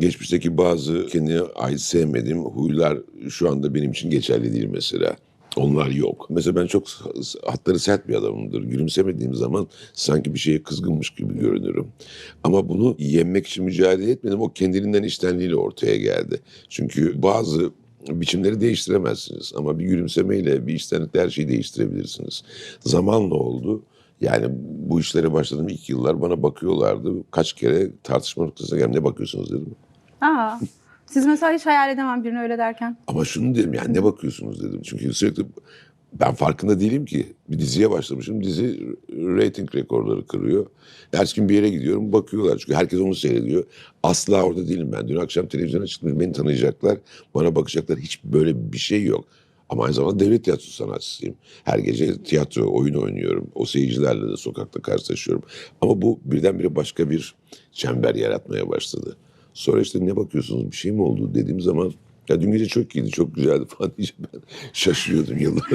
geçmişteki bazı kendine ait sevmediğim huylar şu anda benim için geçerli değil mesela. Onlar yok. Mesela ben çok hatları sert bir adamımdır. Gülümsemediğim zaman sanki bir şeye kızgınmış gibi görünürüm. Ama bunu yenmek için mücadele etmedim. O kendiliğinden iştenliğiyle ortaya geldi. Çünkü bazı biçimleri değiştiremezsiniz. Ama bir gülümsemeyle, bir iştenlikle her şeyi değiştirebilirsiniz. Zamanla oldu. Yani bu işlere başladığım ilk yıllar bana bakıyorlardı. Kaç kere tartışma noktasına geldim. Ne bakıyorsunuz dedim. Aa, siz mesela hiç hayal edemem birini öyle derken. Ama şunu dedim yani ne bakıyorsunuz dedim. Çünkü sürekli ben farkında değilim ki. Bir diziye başlamışım. Dizi rating rekorları kırıyor. Her gün bir yere gidiyorum bakıyorlar. Çünkü herkes onu seyrediyor. Asla orada değilim ben. Dün akşam televizyona çıkmış beni tanıyacaklar. Bana bakacaklar. Hiç böyle bir şey yok. Ama aynı zamanda devlet tiyatrosu sanatçısıyım. Her gece tiyatro, oyun oynuyorum. O seyircilerle de sokakta karşılaşıyorum. Ama bu birdenbire başka bir çember yaratmaya başladı. Sonra işte ne bakıyorsunuz bir şey mi oldu dediğim zaman ya dün gece çok iyiydi, çok güzeldi falan diyeceğim ben. Şaşırıyordum yıllar